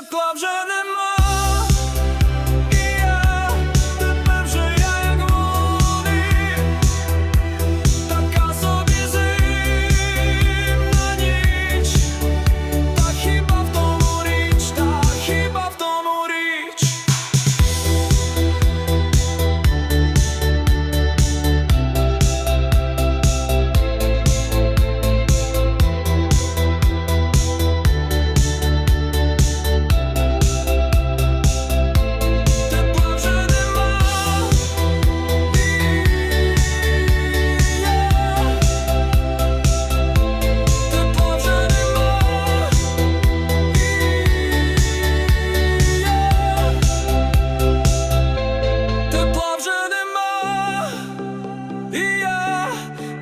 тепла вже нема.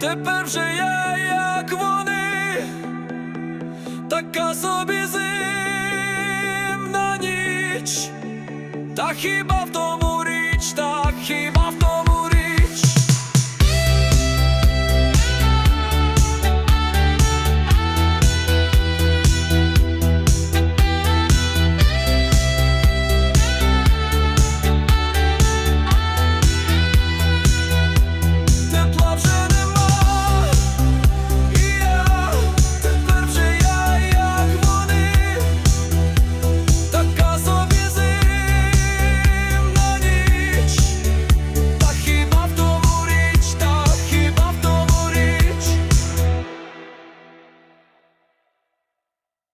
Тепер вже я, як вони, така собі зимна ніч. Та хіба в тому річ, та хіба в тому